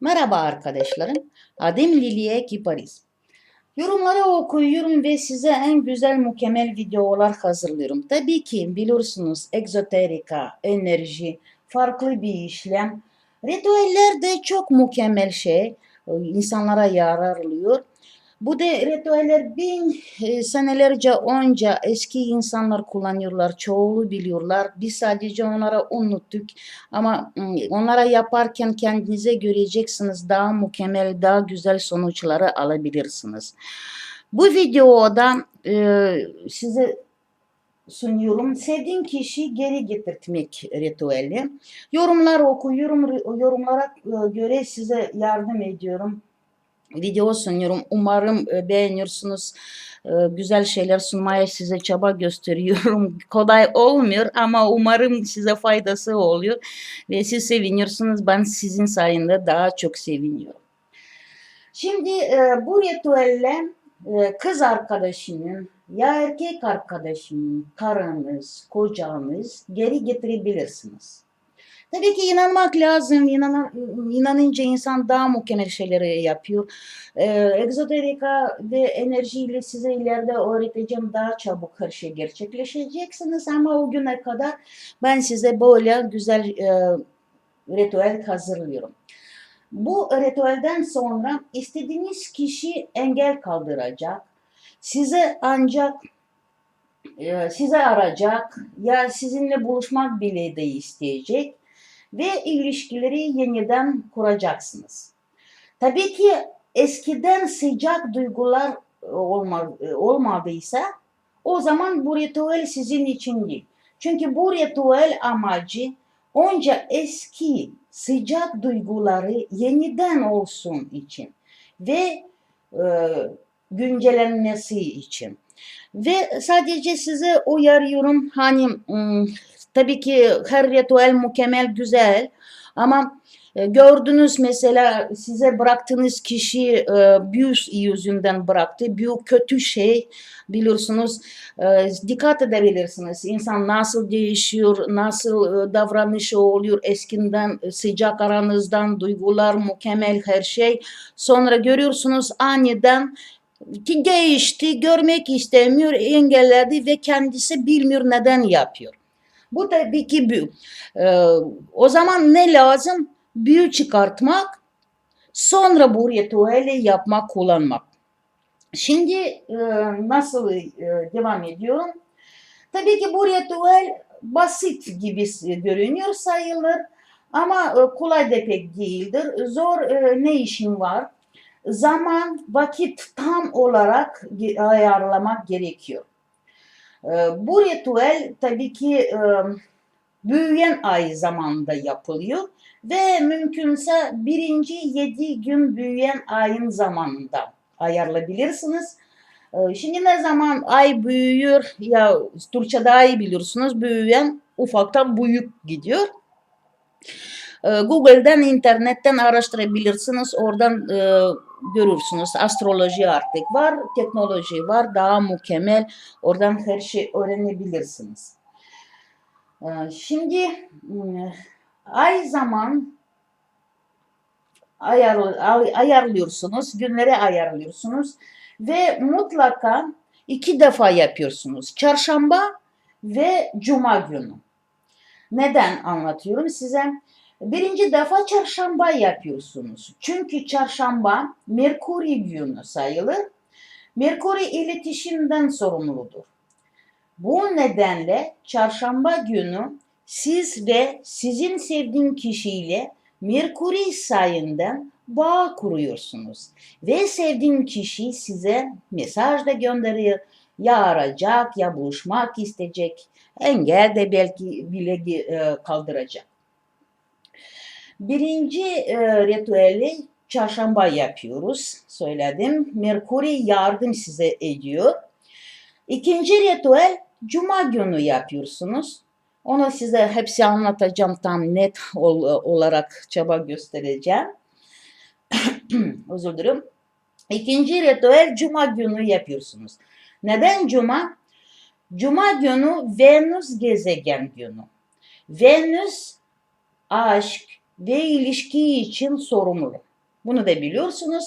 Merhaba arkadaşlarım. Adım Liliye Kiparis. Yorumları okuyorum ve size en güzel mükemmel videolar hazırlıyorum. Tabii ki biliyorsunuz egzoterika, enerji, farklı bir işlem. Ritüeller de çok mükemmel şey. insanlara yararlıyor. Bu da ritüeller bin e, senelerce önce eski insanlar kullanıyorlar, çoğulu biliyorlar. Biz sadece onlara unuttuk. Ama ım, onlara yaparken kendinize göreceksiniz daha mükemmel, daha güzel sonuçları alabilirsiniz. Bu videoda e, size sunuyorum. Sevdiğim kişi geri getirtmek ritüeli. Yorumlar okuyorum, yorumlara e, göre size yardım ediyorum video sunuyorum. Umarım e, beğeniyorsunuz. E, güzel şeyler sunmaya size çaba gösteriyorum. Kolay olmuyor ama umarım size faydası oluyor. Ve siz seviniyorsunuz. Ben sizin sayende daha çok seviniyorum. Şimdi e, bu ritüelle kız arkadaşının ya erkek arkadaşının karınız, kocanız geri getirebilirsiniz. Tabii ki inanmak lazım. İnan, inanınca insan daha mükemmel şeyleri yapıyor. Ee, egzoterika ve enerjiyle size ileride öğreteceğim. Daha çabuk her şey gerçekleşeceksiniz ama o güne kadar ben size böyle güzel e, ritüel hazırlıyorum. Bu ritüelden sonra istediğiniz kişi engel kaldıracak. Size ancak e, size arayacak ya sizinle buluşmak bile de isteyecek ve ilişkileri yeniden kuracaksınız. Tabii ki eskiden sıcak duygular olmadıysa o zaman bu ritüel sizin için değil. Çünkü bu ritüel amacı onca eski sıcak duyguları yeniden olsun için ve e, güncellenmesi için. Ve sadece size uyarıyorum hani Tabii ki her ritüel mükemmel, güzel ama e, gördünüz mesela size bıraktığınız kişi e, büyü yüzünden bıraktı. Büyü kötü şey biliyorsunuz. E, dikkat edebilirsiniz. İnsan nasıl değişiyor, nasıl davranışı oluyor eskiden sıcak aranızdan duygular mükemmel her şey. Sonra görüyorsunuz aniden ki değişti, görmek istemiyor, engelledi ve kendisi bilmiyor neden yapıyor. Bu tabii ki büyü. Ee, o zaman ne lazım? Büyü çıkartmak, sonra bu ritüeli yapmak, kullanmak. Şimdi e, nasıl e, devam ediyorum? Tabii ki bu ritüel basit gibi görünüyor sayılır ama e, kolay da pek değildir. Zor e, ne işin var? Zaman, vakit tam olarak ayarlamak gerekiyor. Ee, bu ritüel tabii ki e, büyüyen ay zamanında yapılıyor ve mümkünse birinci yedi gün büyüyen ayın zamanında ayarlayabilirsiniz. Ee, şimdi ne zaman ay büyüyor ya Türkçe daha iyi biliyorsunuz büyüyen ufaktan büyük gidiyor. Ee, Google'den, internetten araştırabilirsiniz. Oradan e, görürsünüz. Astroloji artık var, teknoloji var, daha mükemmel. Oradan her şey öğrenebilirsiniz. Ee, şimdi e, ay zaman ayar, ayarlıyorsunuz, günleri ayarlıyorsunuz ve mutlaka iki defa yapıyorsunuz. Çarşamba ve cuma günü. Neden anlatıyorum size? Birinci defa çarşamba yapıyorsunuz. Çünkü çarşamba Merkuri günü sayılır. Merkuri iletişimden sorumludur. Bu nedenle çarşamba günü siz ve sizin sevdiğin kişiyle Merkuri sayından bağ kuruyorsunuz. Ve sevdiğin kişi size mesaj da gönderiyor. Ya arayacak ya buluşmak isteyecek. Engel de belki bile e, kaldıracak. Birinci e, ritüeli çarşamba yapıyoruz. Söyledim. Merkuri yardım size ediyor. İkinci ritüel cuma günü yapıyorsunuz. Onu size hepsi anlatacağım tam net ol, olarak çaba göstereceğim. Özür dilerim. İkinci ritüel cuma günü yapıyorsunuz. Neden cuma? Cuma günü Venüs gezegen günü. Venüs aşk, ve ilişki için sorumlu. Bunu da biliyorsunuz.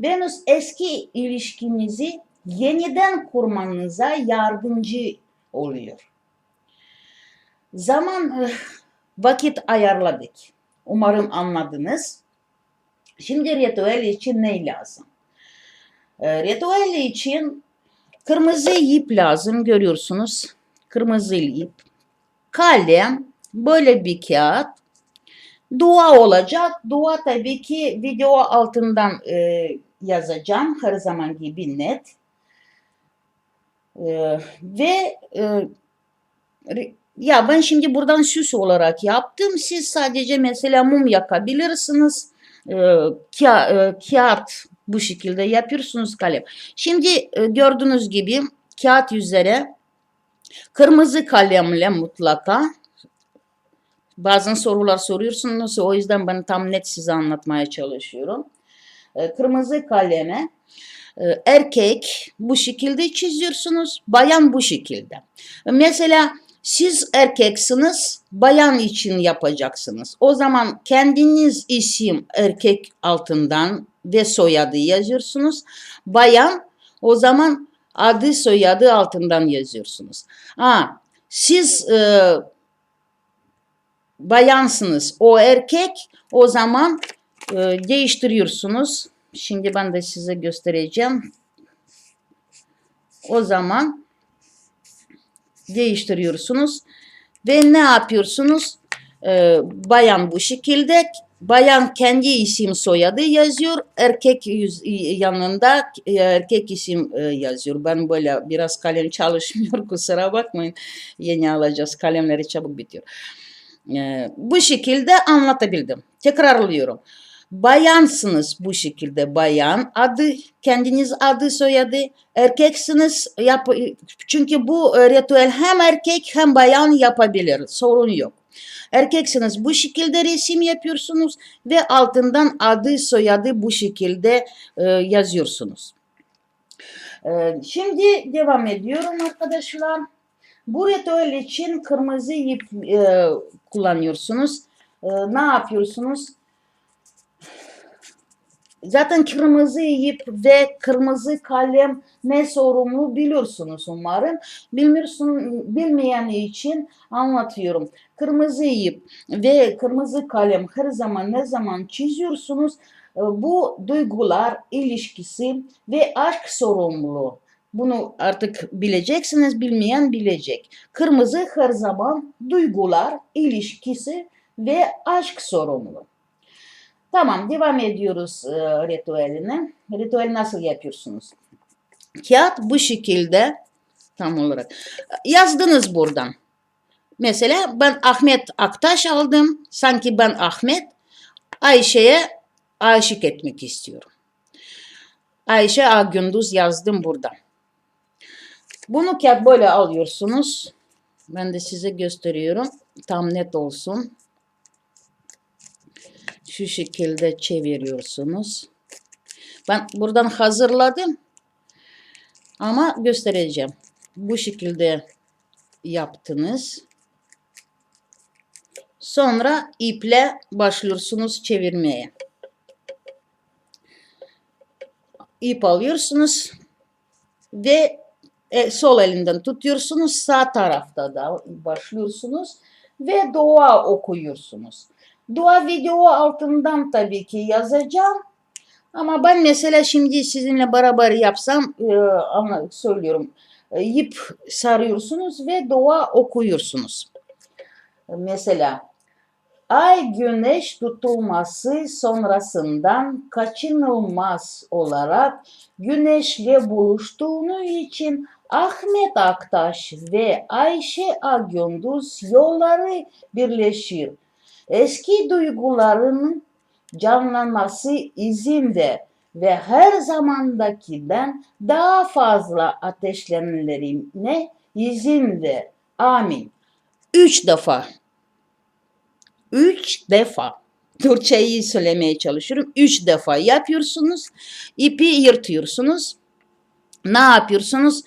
Venüs eski ilişkinizi yeniden kurmanıza yardımcı oluyor. Zaman eh, vakit ayarladık. Umarım anladınız. Şimdi ritüel için ne lazım? E, ritüel için kırmızı ip lazım görüyorsunuz. Kırmızı ip, kalem, böyle bir kağıt, dua olacak. Dua tabii ki video altından e, yazacağım her zaman gibi net. E, ve e, ya ben şimdi buradan süs olarak yaptım. Siz sadece mesela mum yakabilirsiniz. E, ka, e, kağıt bu şekilde yapıyorsunuz kalem. Şimdi e, gördüğünüz gibi kağıt üzere kırmızı kalemle mutlaka bazen sorular soruyorsunuz o yüzden ben tam net size anlatmaya çalışıyorum. E, kırmızı kaleme e, erkek bu şekilde çiziyorsunuz, bayan bu şekilde. Mesela siz erkeksiniz, bayan için yapacaksınız. O zaman kendiniz isim erkek altından ve soyadı yazıyorsunuz. Bayan o zaman adı soyadı altından yazıyorsunuz. Ha, siz e, bayansınız, o erkek o zaman e, değiştiriyorsunuz. Şimdi ben de size göstereceğim. O zaman değiştiriyorsunuz ve ne yapıyorsunuz? Ee, bayan bu şekilde. Bayan kendi isim soyadı yazıyor. Erkek yüz, yanında e, erkek isim e, yazıyor. Ben böyle biraz kalem çalışmıyor kusura bakmayın. Yeni alacağız kalemleri çabuk bitiyor ee, bu şekilde anlatabildim tekrarlıyorum bayansınız bu şekilde bayan adı kendiniz adı soyadı erkeksiniz yap çünkü bu ritüel hem erkek hem bayan yapabilir sorun yok. Erkeksiniz bu şekilde resim yapıyorsunuz ve altından adı soyadı bu şekilde e, yazıyorsunuz. E, şimdi devam ediyorum arkadaşlar. Bu ritüel için kırmızı ip e, kullanıyorsunuz. E, ne yapıyorsunuz? Zaten kırmızı ip ve kırmızı kalem ne sorumlu biliyorsunuz umarım. Bilmiyorsun, bilmeyen için anlatıyorum. Kırmızı ip ve kırmızı kalem her zaman ne zaman çiziyorsunuz e, bu duygular ilişkisi ve aşk sorumluluğu. Bunu artık bileceksiniz, bilmeyen bilecek. Kırmızı her zaman duygular, ilişkisi ve aşk sorumluluğu. Tamam devam ediyoruz e, ritüeline. Ritüel nasıl yapıyorsunuz? Kağıt bu şekilde tam olarak. Yazdınız buradan. Mesela ben Ahmet Aktaş aldım. Sanki ben Ahmet Ayşe'ye aşık etmek istiyorum. Ayşe Agündüz yazdım burada. Bunu böyle alıyorsunuz. Ben de size gösteriyorum. Tam net olsun şu şekilde çeviriyorsunuz. Ben buradan hazırladım. Ama göstereceğim. Bu şekilde yaptınız. Sonra iple başlıyorsunuz çevirmeye. İp alıyorsunuz ve e, sol elinden tutuyorsunuz. Sağ tarafta da başlıyorsunuz ve dua okuyorsunuz. Dua video altından tabii ki yazacağım. Ama ben mesela şimdi sizinle beraber yapsam e, ama söylüyorum e, ip sarıyorsunuz ve dua okuyorsunuz. Mesela ay güneş tutulması sonrasından kaçınılmaz olarak güneşle buluştuğunu için Ahmet Aktaş ve Ayşe Agündüz yolları birleşir eski duyguların canlanması izinde ve her zamandakinden daha fazla ateşlenmelerine izinde. Amin. Üç defa. Üç defa. Türkçeyi söylemeye çalışıyorum. Üç defa yapıyorsunuz. ipi yırtıyorsunuz. Ne yapıyorsunuz?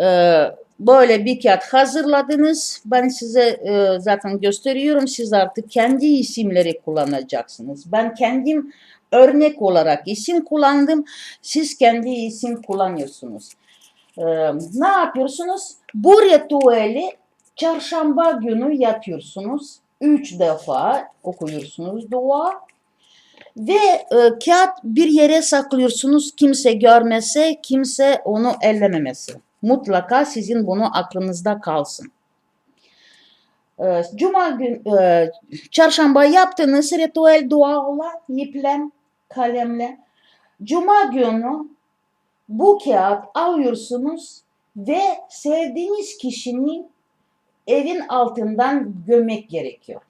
Ee, böyle bir kağıt hazırladınız. Ben size e, zaten gösteriyorum. Siz artık kendi isimleri kullanacaksınız. Ben kendim örnek olarak isim kullandım. Siz kendi isim kullanıyorsunuz. E, ne yapıyorsunuz? Bu ritüeli çarşamba günü yapıyorsunuz. Üç defa okuyorsunuz dua. Ve e, kağıt bir yere saklıyorsunuz. Kimse görmese, kimse onu ellememesi. Mutlaka sizin bunu aklınızda kalsın. E, Cuma gün, e, çarşamba yaptığınız ritüel dualar iple, kalemle. Cuma günü bu kağıt alıyorsunuz ve sevdiğiniz kişinin evin altından gömmek gerekiyor.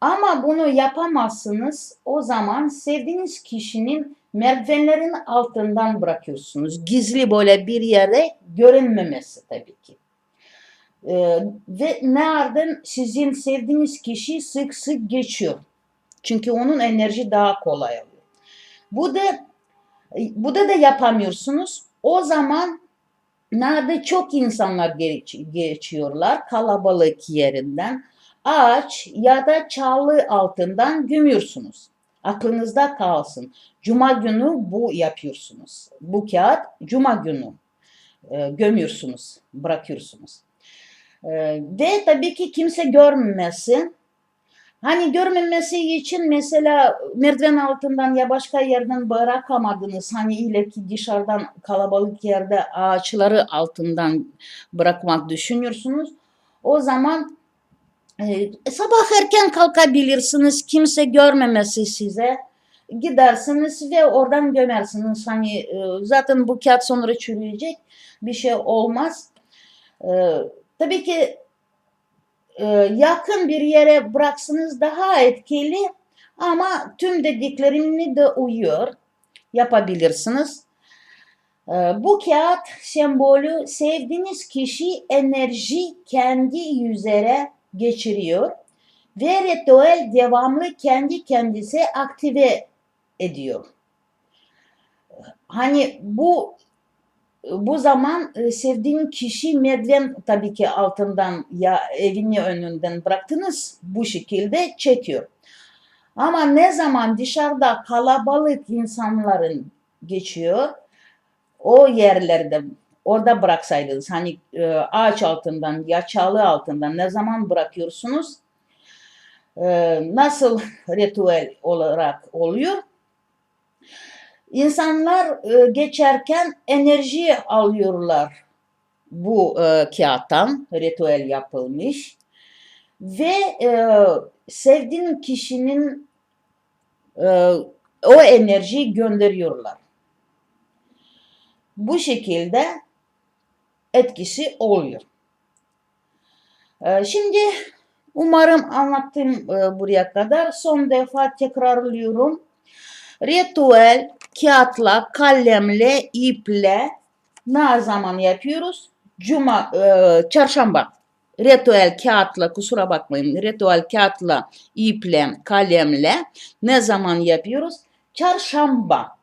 Ama bunu yapamazsınız. O zaman sevdiğiniz kişinin merdivenlerin altından bırakıyorsunuz. Gizli böyle bir yere görünmemesi tabii ki. Ee, ve nereden sizin sevdiğiniz kişi sık sık geçiyor. Çünkü onun enerji daha kolay oluyor. Bu da bu da da yapamıyorsunuz. O zaman nerede çok insanlar geç, geçiyorlar kalabalık yerinden ağaç ya da çalı altından gömüyorsunuz. Aklınızda kalsın. Cuma günü bu yapıyorsunuz. Bu kağıt cuma günü e, gömüyorsunuz, bırakıyorsunuz. E, ve tabii ki kimse görmesin. Hani görmemesi için mesela merdiven altından ya başka yerden bırakamadınız. Hani ile ki dışarıdan kalabalık yerde ağaçları altından bırakmak düşünüyorsunuz. O zaman sabah erken kalkabilirsiniz. Kimse görmemesi size. Gidersiniz ve oradan gömersiniz. Hani e, zaten bu kağıt sonra çürüyecek. Bir şey olmaz. E, tabii ki e, yakın bir yere bıraksınız daha etkili ama tüm dediklerimle de uyuyor. Yapabilirsiniz. E, bu kağıt sembolü sevdiğiniz kişi enerji kendi yüzere geçiriyor ve ritüel devamlı kendi kendisi aktive ediyor. Hani bu bu zaman e, sevdiğin kişi merdiven tabii ki altından ya evini önünden bıraktınız bu şekilde çekiyor. Ama ne zaman dışarıda kalabalık insanların geçiyor o yerlerde orada bıraksaydınız hani e, ağaç altından ya çalı altından ne zaman bırakıyorsunuz? E, nasıl ritüel olarak oluyor? İnsanlar e, geçerken enerji alıyorlar bu e, kağıttan ritüel yapılmış ve e, sevdiğin kişinin e, o enerjiyi gönderiyorlar. Bu şekilde etkisi oluyor. E, şimdi umarım anlattım e, buraya kadar. Son defa tekrarlıyorum. Ritüel kağıtla, kalemle, iple ne zaman yapıyoruz? Cuma, e, çarşamba. Ritüel kağıtla, kusura bakmayın, ritüel kağıtla, iple, kalemle ne zaman yapıyoruz? Çarşamba.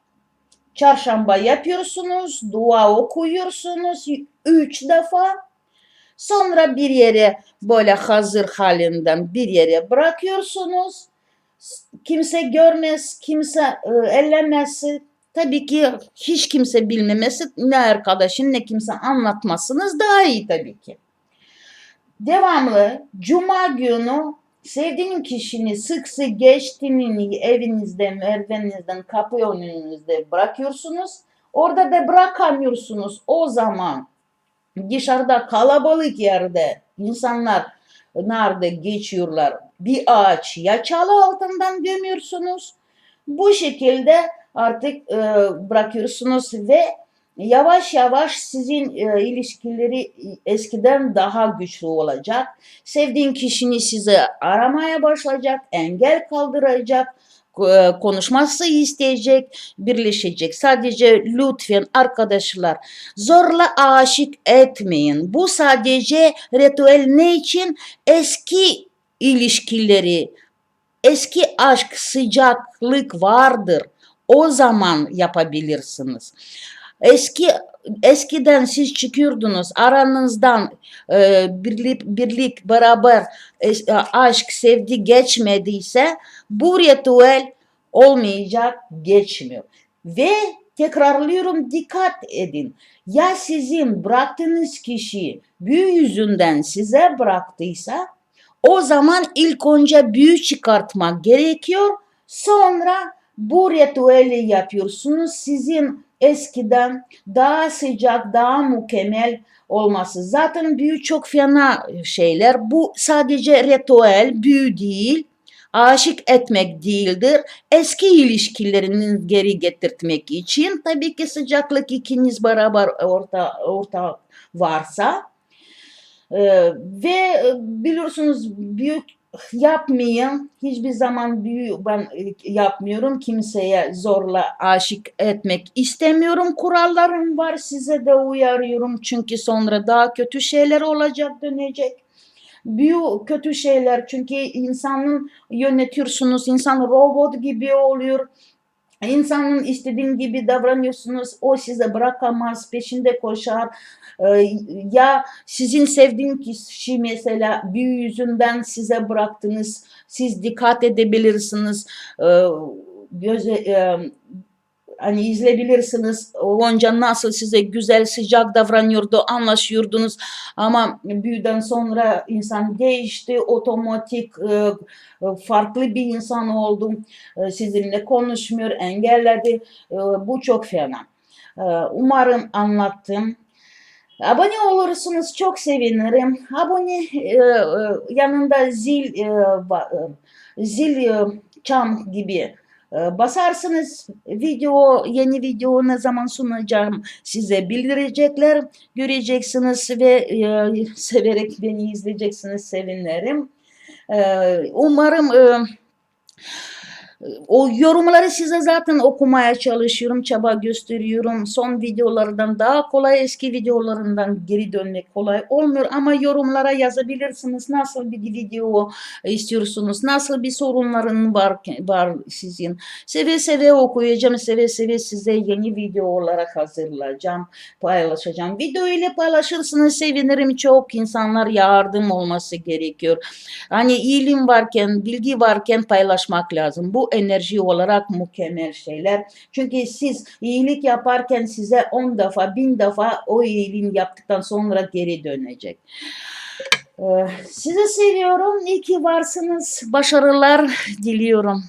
Çarşamba yapıyorsunuz, dua okuyorsunuz üç defa. Sonra bir yere böyle hazır halinden bir yere bırakıyorsunuz kimse görmez, kimse e, ellemez. Tabii ki hiç kimse bilmemesi ne arkadaşın ne kimse anlatmasınız daha iyi tabii ki. Devamlı cuma günü sevdiğin kişini sık sık geçtiğini evinizde, merdiveninizden, kapı önünüzde bırakıyorsunuz. Orada da bırakamıyorsunuz. O zaman dışarıda kalabalık yerde insanlar nerede geçiyorlar bir ağaç ya çalı altından gömüyorsunuz. Bu şekilde artık e, bırakıyorsunuz ve yavaş yavaş sizin e, ilişkileri eskiden daha güçlü olacak. Sevdiğin kişini size aramaya başlayacak, engel kaldıracak, e, konuşması isteyecek, birleşecek. Sadece lütfen arkadaşlar zorla aşık etmeyin. Bu sadece ritüel ne için? Eski ilişkileri, eski aşk, sıcaklık vardır. O zaman yapabilirsiniz. Eski eskiden siz çıkıyordunuz aranızdan e, birlik, birlik beraber e, aşk sevdi geçmediyse bu ritüel olmayacak geçmiyor. Ve tekrarlıyorum dikkat edin. Ya sizin bıraktığınız kişi büyü yüzünden size bıraktıysa o zaman ilk önce büyü çıkartmak gerekiyor. Sonra bu ritüeli yapıyorsunuz. Sizin eskiden daha sıcak, daha mükemmel olması. Zaten büyü çok fena şeyler. Bu sadece ritüel, büyü değil. Aşık etmek değildir. Eski ilişkilerini geri getirtmek için tabii ki sıcaklık ikiniz beraber orta, orta varsa ee, ve biliyorsunuz büyük yapmayın. Hiçbir zaman büyü ben e, yapmıyorum. Kimseye zorla aşık etmek istemiyorum. Kurallarım var size de uyarıyorum. Çünkü sonra daha kötü şeyler olacak dönecek. Büyü kötü şeyler çünkü insanın yönetiyorsunuz. İnsan robot gibi oluyor. İnsanın istediğin gibi davranıyorsunuz. O size bırakamaz, peşinde koşar. Ee, ya sizin sevdiğin kişi mesela büyü yüzünden size bıraktınız. Siz dikkat edebilirsiniz. Ee, göze, e, hani izleyebilirsiniz. Onca nasıl size güzel sıcak davranıyordu, anlaşıyordunuz. Ama büyüden sonra insan değişti, otomatik e, farklı bir insan oldu. E, sizinle konuşmuyor, engelledi. E, bu çok fena. Umarım anlattım. Abone olursunuz çok sevinirim. Abone yanında zil zil e, çan gibi basarsınız. Video yeni video ne zaman sunacağım size bildirecekler. Göreceksiniz ve e, severek beni izleyeceksiniz sevinirim. E, umarım e, o yorumları size zaten okumaya çalışıyorum, çaba gösteriyorum. Son videolardan daha kolay, eski videolarından geri dönmek kolay olmuyor. Ama yorumlara yazabilirsiniz. Nasıl bir video istiyorsunuz? Nasıl bir sorunların var, var sizin? Seve seve okuyacağım, seve seve size yeni video olarak hazırlayacağım, paylaşacağım. Video ile paylaşırsanız sevinirim. Çok insanlar yardım olması gerekiyor. Hani ilim varken, bilgi varken paylaşmak lazım. Bu enerji olarak mükemmel şeyler. Çünkü siz iyilik yaparken size on defa, bin defa o iyiliğin yaptıktan sonra geri dönecek. Ee, Sizi seviyorum. İyi ki varsınız. Başarılar diliyorum.